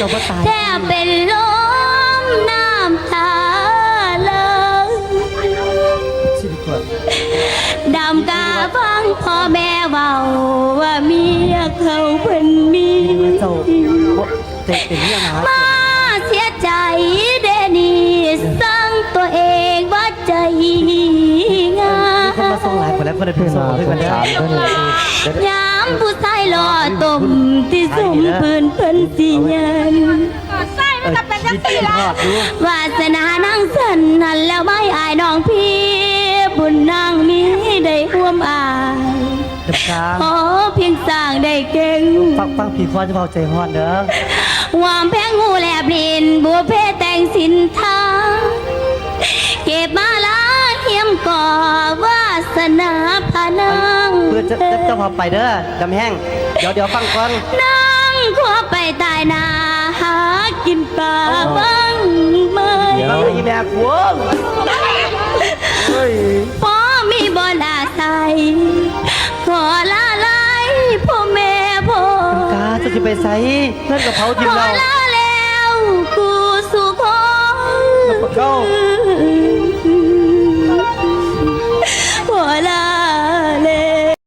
ตาย แทบเป็นลมน้ำตาเลยชีวิตก่อนดำกาฟังพ่อแม่เบาว่าเมียเขาเพิ่นมี เจ้าบ่เต็เป็นเรื่องหามาเสียใจเดนี่สั่งตัวเองว่าใจงามีคนมาส่งหลายคนแล้วคนได้ถูกส่งด้วยกันเด้อ ยามผู้ชายหล่อตุ่ม ที่สุ่มพื้นเพิ่นสิยันใส่มันจะเป็นจังซี่ล่ะทอดดูวาสนานั่งสันหันแล้วไม่อายน้องพี่ บุญนางมีได้ร่วมอายเด็กกลางขอเพียงสร้างได้เก่ง ฟังฟังผีคอจะเบาใจฮอนเด้อวามแพงหูแลบลินบัวเพแต่งสินทาเก็บมาลาเทียมก่อวาสนาพานังเพื่อจะจะจะพาไปเด้อดำแห้ง เดี๋ยวเดี๋ยวฟังก่อนนั่งขวไปตายนาหากินปลาบ้างไหมฟังได้อีแม่กวงเฮ้ยพอมีบอนอาศัยขอลาไลายพ่อแม่พ่อกาจะจะไปใส่เพื่อนกับเผาทีมขอเราลา